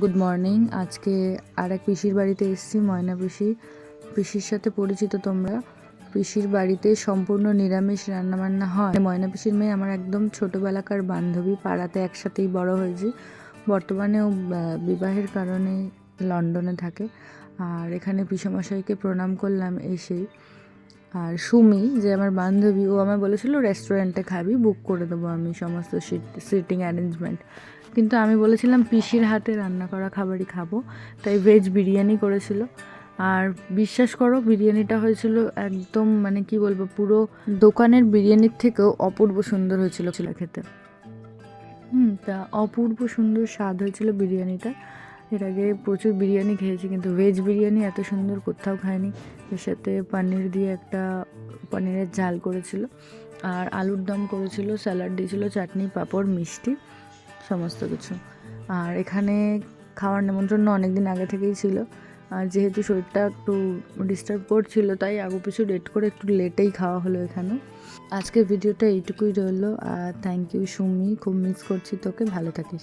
Good morning আজকে আর এক পিসির বাড়িতে এসেছি, ময়না পিসি। পিসির সাথে পরিচিত তোমরা। পিসির বাড়িতে সম্পূর্ণ নিরামিষ রান্নাবান্না হয়। ময়না পিসির মেয়ে আমার একদম ছোটোবেলাকার বান্ধবী, পাড়াতে একসাথেই বড় হয়েছি। বর্তমানেও বিবাহের কারণে লন্ডনে থাকে। আর এখানে পিসমশাইকে প্রণাম করলাম এসেই। আর সুমি, যে আমার বান্ধবী, ও আমায় বলেছিল রেস্টুরেন্টে খাবি বুক করে দেবো আমি সমস্ত সিট সিটিং অ্যারেঞ্জমেন্ট কিন্তু আমি বলেছিলাম পিসির হাতে রান্না করা খাবারই খাব, তাই ভেজ বিরিয়ানি করেছিল। আর বিশ্বাস করো, বিরিয়ানিটা হয়েছিল একদম মানে কি বলব, পুরো দোকানের বিরিয়ানির থেকেও অপূর্ব সুন্দর হয়েছিল ছিল খেতে। হুম, তা অপূর্ব সুন্দর স্বাদ হয়েছিল বিরিয়ানিটা। এর আগে প্রচুর বিরিয়ানি খেয়েছি, কিন্তু ভেজ বিরিয়ানি এত সুন্দর কোথাও খাইনি। এর সাথে পনির দিয়ে একটা পনিরের ঝাল করেছিল। আর আলুর দম করেছিল, স্যালাড দিয়েছিল, চাটনি, পাঁপড়, মিষ্টি। সমস্ত কিছু। আর এখানে খাওয়ার নেমন্ত্রণ অনেক দিন আগে থেকেই ছিল। আর যেহেতু শরীরটা একটু ডিস্টার্ব করছিল, তাই আগু পিছু ডেট করে একটু লেটেই খাওয়া হলো এখানে। আজকের ভিডিওটা এইটুকুই রইল। আর থ্যাংক ইউ সুমি, খুব মিস করছি তোকে। ভালো থাকিস।